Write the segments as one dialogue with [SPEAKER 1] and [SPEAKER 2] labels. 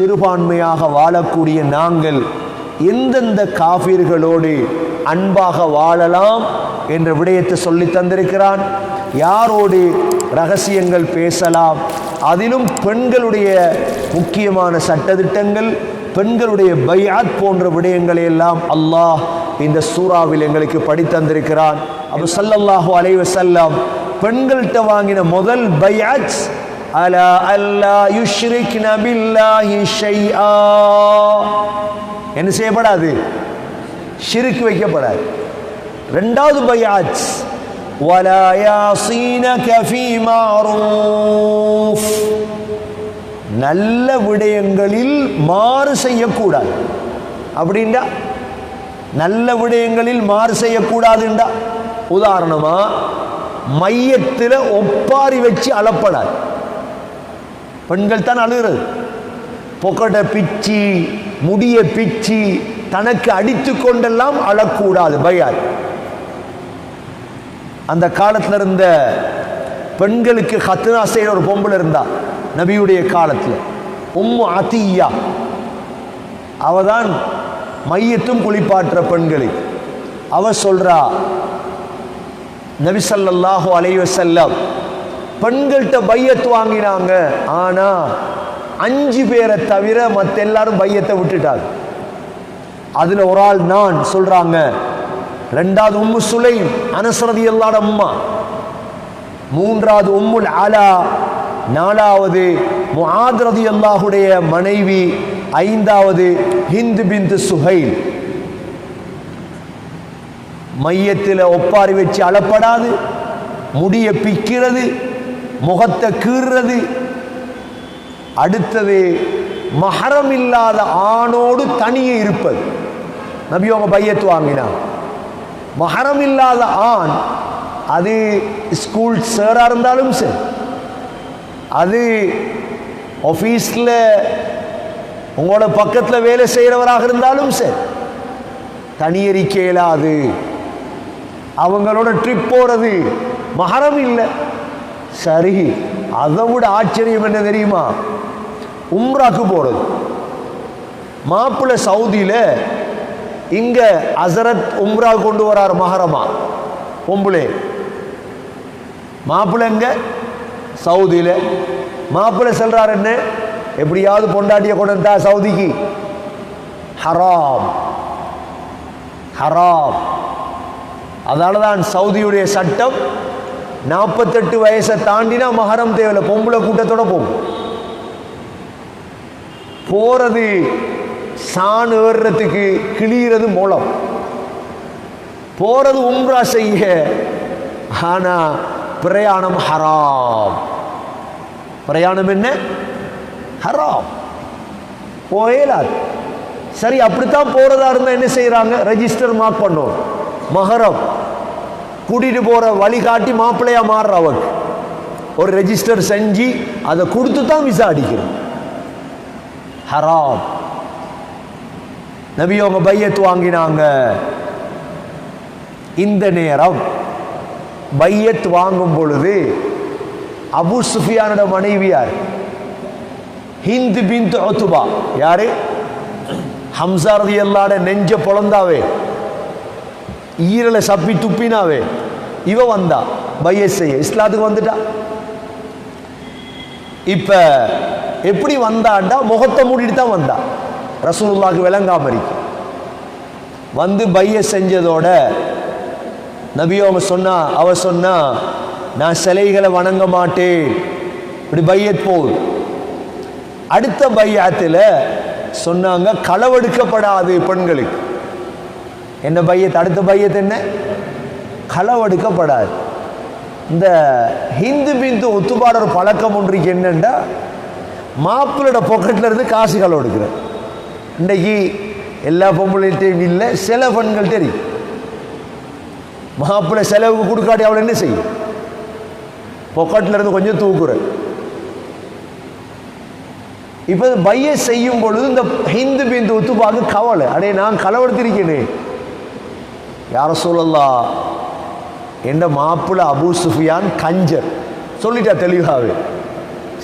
[SPEAKER 1] சிறுபான்மையாக வாழக்கூடிய நாங்கள் எந்தெந்த காஃபிர்களோடு அன்பாக வாழலாம் என்ற விடயத்தை சொல்லி தந்திருக்கிறான். யாரோடு ரகசியங்கள் பேசலாம்? அதிலும் பெண்களுடைய முக்கியமான சட்டதிட்டங்கள் பெண்களுடைய பையாத் போன்ற விடயங்களை எல்லாம் அல்லாஹ் இந்த சூறாவில் எங்களுக்கு படித்தந்திருக்கிறான் அபு சல்லல்லாஹு அலைவசல்லாம் பெண்கள்கிட்ட வாங்கின முதல் பையாத் அலா அல்லா யுஷ்ரிக்ன பில்லாஹி ஷைஆ என்ன செய்யப்படாது ஷிருக்கு வைக்கப்படாது ரெண்டாவது பையாத் ولا يعصينك في معروف நல்ல விடயங்களில் மாறு செய்யக்கூடாது அப்படின்டா நல்ல விடயங்களில் மாறு செய்யக்கூடாதுண்டா உதாரணமா மையத்தில் ஒப்பாரி வச்சு அளப்படாது பெண்கள் தான் அழுகிறது. பொக்கட்டை பிச்சி முடிய பிச்சி தனக்கு அடித்து கொண்டெல்லாம் அழக்கூடாது பயார். அந்த காலத்தில் இருந்த பெண்களுக்கு ஹத்னா செய்கிற ஒரு பொம்பளை இருந்தா நபியுடைய காலத்தில். உம்மு அத்தியா. அவ தான் மையத்தும் குளிப்பாற்ற பெண்களுக்கு அவ சொல்றா நபி ஸல்லல்லாஹு அலைஹி பெண்கள்கிட்ட பையத்து வாங்கினாங்க. ஆனா அஞ்சு பேரை தவிர மற்ற எல்லாரும் பையத்தை விட்டுட்டாங்க. அதுல ஒரு ஆள் நான் சொல்றாங்க ரெண்டாவது உம்மு சுலைம் அனசரதி எல்லாட அம்மா. மூன்றாவது உம்முல் ஆலா நாலாவது முஆத்ரதி அல்லாஹுடைய மனைவி ஐந்தாவது ஹிந்து பிந்து சுஹைல். மையத்தில் ஒப்பாரி வச்சு அளப்படாது முடிய பிக்கிறது முகத்தை கீறுறது. அடுத்தது மகரம் இல்லாத ஆணோடு தனியே இருப்பது. நபி அவங்க பையத்து வாங்கினா. மகரம் இல்லாத ஆண் அது ஸ்கூல் சேராக இருந்தாலும் சரி. அது ஆஃபீஸில் உங்களோட பக்கத்தில் வேலை செய்கிறவராக இருந்தாலும் சரி. தனியறிக்க இயலாது. அவங்களோட ட்ரிப் போகிறது மகரம் இல்லை சரி அதை விட ஆச்சரியம் என்ன தெரியுமா? உம்ராக்கு போகிறது மாப்பிள்ளை சவுதியில் இங்கே அசரத் உம்ரா கொண்டு வரார் மகரமா பொம்பளே. மாப்பிள்ளை எங்க? சவுதியில். மாப்பிள்ளை செல்றார் என்ன? எப்படியாவது பொண்டாட்டியை கொண்டு வந்தா சவுதிக்கு. ஹராம். ஹராம். அதனால தான் சவுதியுடைய சட்டம் நாற்பத்தெட்டு வயசை தாண்டினா மகரம் தேவையில்லை. பொம்பளை கூட்டத்தோட போகும் போறது சாண் ஏறுறதுக்கு கிளியறது மூலம். போறது உம்ரா செய்ய ஆனா பிரயாணம் ஹராம். பிரயாணம் என்ன? ஹராம். போயலாது. சரி அப்படித்தான் போறதா இருந்தா என்ன செய்யறாங்க ரெஜிஸ்டர் மார்க் பண்ணும். மகரம். கூட்டிட்டு போற வழிகாட்டி மாப்பிள்ளையா மாறுற அவருக்கு ஒரு ரெஜிஸ்டர் செஞ்சு அதை கொடுத்து தான் விசா அடிக்கிறோம் ஹராம். நபி அவங்க பையத்து வாங்கினாங்க. இந்த நேரம் பையத் வாங்கும் பொழுது அபு சுஃபியானோட மனைவியார் ஹிந்து பின் ஒத்துபா யாரு? ஹம்சாரதி எல்லாட நெஞ்ச பொழந்தாவே. ஈரலை சப்பி துப்பினாவே இவ வந்தா பையத் செய்ய இஸ்லாத்துக்கு வந்துட்டா. இப்ப எப்படி வந்தாண்டா? முகத்தை மூடிட்டு தான் வந்தா. ரசூலுல்லாக்கு விளங்காம இருக்கு. வந்து பைய செஞ்சதோட நபியோ அவங்க சொன்னா அவ சொன்னா நான் சிலைகளை வணங்க மாட்டேன். இப்படி பையத் போகுது. அடுத்த பையத்தில் சொன்னாங்க களவெடுக்கப்படாது பெண்களுக்கு. என்ன பையத் அடுத்த பையத் என்ன? களவெடுக்கப்படாது. இந்த ஹிந்து பிந்து ஒத்துப்பாடுற பழக்கம் ஒன்றைக்கு என்னென்னா மாப்பிள்ளோட பொக்கெட்டில் இருந்து காசு களவு எடுக்கிறேன் இன்றைக்கு எல்லா பொம்பளைகிட்டையும் இல்லை சில பெண்கள் தெரியும் மாப்பிள்ளை செலவுக்கு கொடுக்காட்டி அவளை என்ன செய்யும்? பொக்கெட்டில் இருந்து கொஞ்சம் தூக்குற. இப்போ பைய செய்யும் பொழுது இந்த ஹிந்து பிந்து ஒத்துப்பாக்கு கவலை. அடே நான் களவெடுத்திருக்கேனே. யார சொல்லலாம் எந்த மாப்பிள்ளை அபு சுஃபியான் கஞ்சர். சொல்லிட்டா தெளிவாகவே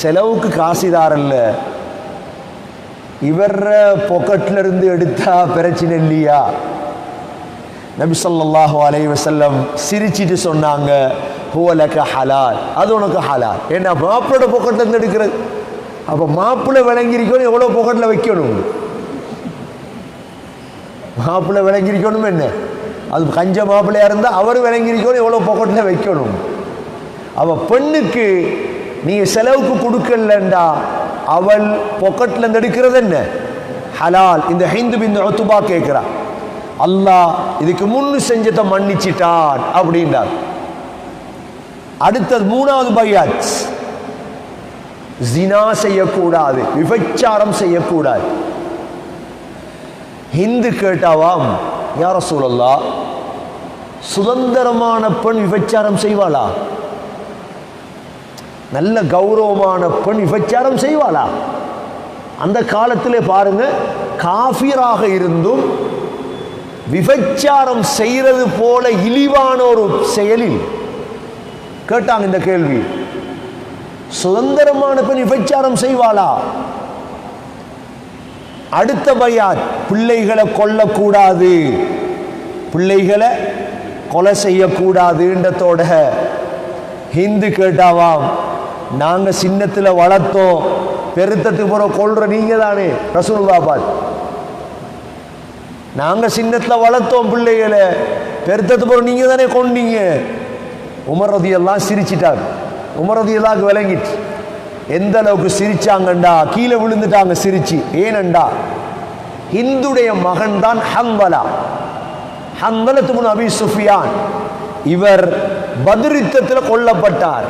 [SPEAKER 1] செலவுக்கு காசிதாரல்ல இவர் பொக்கெட்ல இருந்து எடுத்தா பிரச்சனை இல்லையா? நபி சொல்லாஹு அலை வசல்லம் சிரிச்சிட்டு சொன்னாங்க ஹுவலக ஹலால். அது உனக்கு ஹலால். ஏன்னா மாப்பிளோட பொக்கெட்ல இருந்து எடுக்கிறது. அப்ப மாப்பிள்ளை விளங்கிருக்கணும் எவ்வளவு பொக்கெட்ல வைக்கணும்? மாப்பிள்ளை விளங்கிருக்கணும் என்ன? அது கஞ்ச மாப்பிள்ளையா இருந்தா அவர் விளங்கிருக்கணும் எவ்வளோ பொக்கட்டில் வைக்கணும். அவ பெண்ணுக்கு நீங்க செலவுக்கு கொடுக்கலண்டா அவள் பொக்கட்டில் இருந்து எடுக்கிறது என்ன? ஹலால். இந்த ஹிந்து பிந்து ஒத்துபா கேட்குறா அல்லாஹ் இதுக்கு முன்னு செஞ்சதை மன்னிச்சிட்டான் அப்படின்றார். அடுத்தது மூணாவது பையாத். ஜினா செய்யக்கூடாது விபச்சாரம் செய்யக்கூடாது. ஹிந்து கேட்டாவாம் யார சூழல்லா சுதந்திரமான பெண் விபச்சாரம் செய்வாளா? நல்ல கௌரவமான பெண் விபச்சாரம் செய்வாளா? அந்த காலத்திலே பாருங்க காஃபிராக இருந்தும் விபச்சாரம் செய்யறது போல இழிவான ஒரு செயலில் கேட்டாங்க இந்த கேள்வி. சுதந்திரமான பெண் விபச்சாரம் செய்வாளா? அடுத்த பயாத் பிள்ளைகளை கொல்லக்கூடாது. பிள்ளைகளை கொலை செய்யக்கூடாதுன்றதோட ஹிந்து கேட்டாவாம் நாங்க சின்னத்துல வளர்த்தோம். பெருத்தத்துக்கு போற கொள்ற நீங்க தானே ரசூலுல்லா பாத் நாங்க சின்னத்துல வளர்த்தோம் பிள்ளைகளை. பெருத்தத்து போற நீங்க தானே கொண்டீங்க. உமரதியெல்லாம் ரதியெல்லாம் சிரிச்சிட்டார். விளங்கிட்டு எந்த அளவுக்கு சிரிச்சாங்கண்டா? கீழே விழுந்துட்டாங்க சிரிச்சு. ஏனண்டா? ஹிந்துடைய மகன் தான் ஹம்பலா. ஹம்பலத்து அபி சுஃபியான். இவர் பதிருத்தத்தில் கொல்லப்பட்டார்.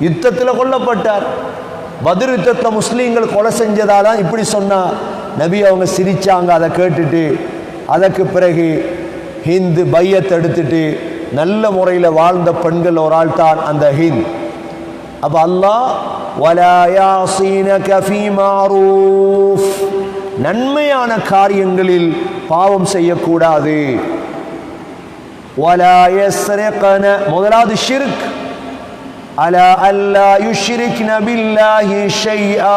[SPEAKER 1] யுத்தத்தில் கொல்லப்பட்டார். பத்ர் முஸ்லீம்கள் கொலை செஞ்சதால இப்படி சொன்னா. நபி அவங்க சிரிச்சாங்க அதை கேட்டுட்டு. அதற்கு பிறகு ஹிந்து பையத்தை எடுத்துட்டு நல்ல முறையில் வாழ்ந்த பெண்கள் ஒரு ஆள் தான் அந்த ஹிந்த். அப்ப அல்லாஹ் வலா யாசீனக ஃபீ மாரூஃப் நன்மையான காரியங்களில் பாவம் செய்யக்கூடாது வலா யஸ்ரிகன முதலாவது ஷிர்க் அலா அல்லா யுஷ்ரிக்ன பில்லாஹி ஷைஆ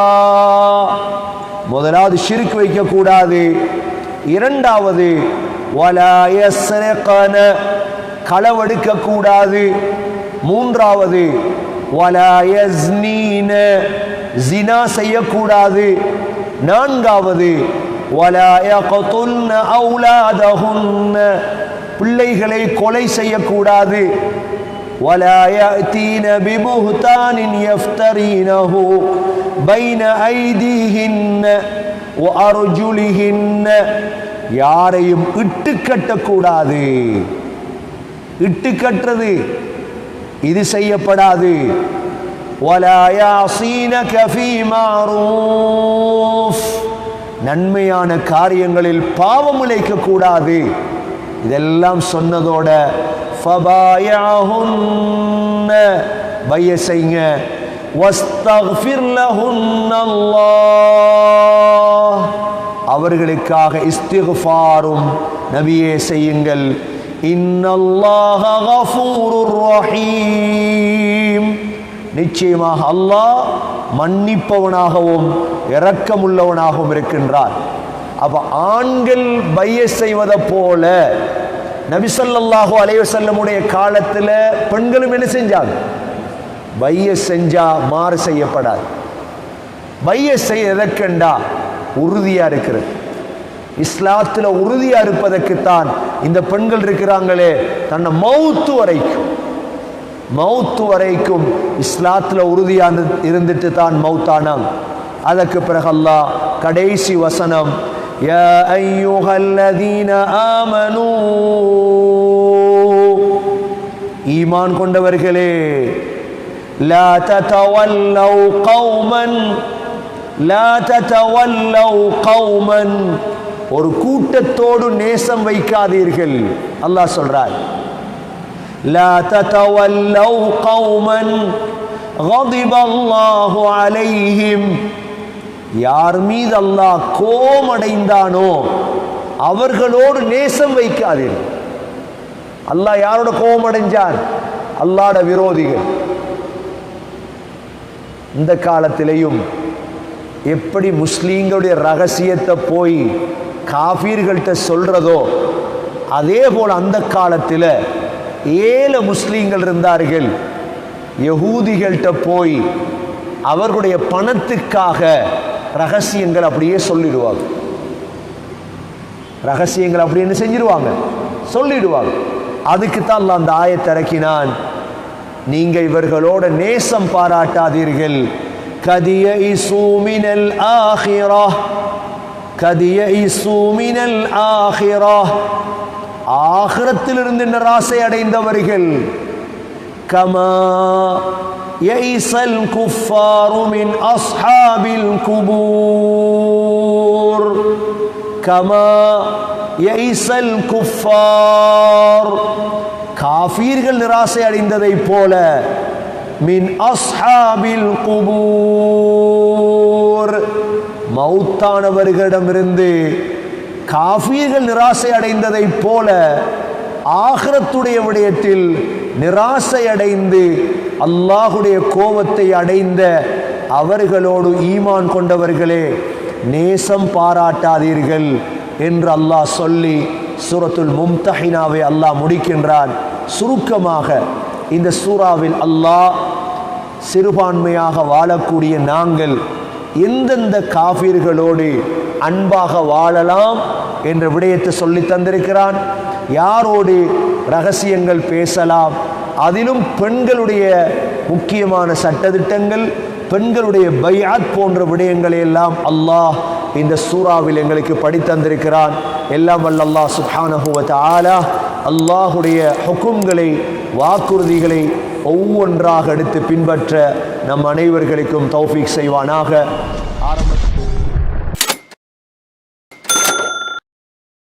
[SPEAKER 1] முதலாவது ஷிர்க் வைக்க கூடாது இரண்டாவது வலா யஸ்ரிகன களவெடுக்க கூடாது மூன்றாவது வலா யஸ்னீன ஜினா செய்யக்கூடாது நான்காவது வலா யக்துல்ன அவுலாதஹுன்ன பிள்ளைகளை கொலை செய்யக்கூடாது ولا يأتين ببهتان يفترينه بين أيديهن وأرجلهن யாரையும் இட்டு கட்டக்கூடாது இட்டு கட்டுறது இது செய்யப்படாது. நன்மையான காரியங்களில் பாவம் இழைக்க கூடாது இதெல்லாம் சொன்னதோட பைய செய்ங்க. அவர்களுக்காக இஸ்திஃபாரும் நபியே செய்யுங்கள். நிச்சயமாக அல்லாஹ் மன்னிப்பவனாகவும் இரக்கமுள்ளவனாகவும் இருக்கின்றார். அப்ப ஆண்கள் பைய செய்வதை போல நபிசல்லாஹோ அலைவசல்லமுடைய காலத்துல பெண்களும் என்ன செஞ்சாங்க? பைய செஞ்சா மாறு செய்யப்படாது. பைய செய்ய எதற்கண்டா? உறுதியா இருக்கிறது. இஸ்லாத்துல உறுதியாக இருப்பதற்குத்தான் இந்த பெண்கள் இருக்கிறாங்களே. தன்னை மௌத்து வரைக்கும் மௌத்து வரைக்கும் இஸ்லாத்துல உறுதியாக இருந்துட்டு தான் மௌத்தானாம் அதற்கு பிறகு அல்லாஹ் கடைசி வசனம் யா ஐயுஹல்லதீன ஆமனூ. ஈமான் கொண்டவர்களே லா ததவல்லவ் கௌமன் லா ததவல்லவ் கௌமன். ஒரு கூட்டத்தோடு நேசம் வைக்காதீர்கள் அல்லாஹ் சொல்றார் لا تتولوا قوما غضب الله عليهم யார் மீது அல்லாஹ் கோமடைந்தானோ அவர்களோடு நேசம் வைக்காதீர்கள் அல்லாஹ் யாரோட கோபமடைஞ்சார் அல்லாட விரோதிகள் இந்த காலத்திலேயும் எப்படி முஸ்லீம்களுடைய ரகசியத்தை போய் காஃபீர்கள்ட்ட சொல்றதோ அதே போல் அந்த காலத்தில் ஏழு முஸ்லீம்கள் இருந்தார்கள். யகூதிகள்கிட்ட போய் அவர்களுடைய பணத்துக்காக ரகசியங்கள் அப்படியே சொல்லிடுவாங்க. ரகசியங்கள் அப்படி என்ன செஞ்சிருவாங்க? சொல்லிடுவாங்க. அதுக்கு தான் அந்த ஆயத்தை இறக்கினான். நீங்க இவர்களோட நேசம் பாராட்டாதீர்கள். கதிய இசூமினல் ஆஹிரா. قد يئسوا من الآخرة آخرة تلرند الراس يدين دبرهل كما يئس الكفار من أصحاب الكبور كما يئس الكفار كافير قل راس يدين دبرهل من أصحاب القبور மௌத்தானவர்களிடமிருந்து காஃபியர்கள் நிராசை அடைந்ததைப் போல ஆகிரத்துடைய விடயத்தில் நிராசை அடைந்து அல்லாஹுடைய கோபத்தை அடைந்த அவர்களோடு ஈமான் கொண்டவர்களே நேசம் பாராட்டாதீர்கள் என்று அல்லாஹ் சொல்லி சூரத்துல் மும்தஹினாவை அல்லாஹ் முடிக்கின்றான். சுருக்கமாக இந்த சூறாவில் அல்லாஹ் சிறுபான்மையாக வாழக்கூடிய நாங்கள் எந்தெந்த காஃபிர்களோடு அன்பாக வாழலாம் என்ற விடயத்தை சொல்லி தந்திருக்கிறான். யாரோடு ரகசியங்கள் பேசலாம்? அதிலும் பெண்களுடைய முக்கியமான சட்டதிட்டங்கள் பெண்களுடைய பையாத் போன்ற விடயங்களை எல்லாம் அல்லாஹ் இந்த சூறாவில் எங்களுக்கு படித்தந்திருக்கிறான் எல்லாம் வல்ல அல்லாஹ் சுஹானஹுவத் ஆலா அல்லாஹுடைய ஹுக்கும்களை வாக்குறுதிகளை ஒவ்வொன்றாக எடுத்து பின்பற்ற நம் அனைவர்களுக்கும் தௌஃபீக் செய்வானாக.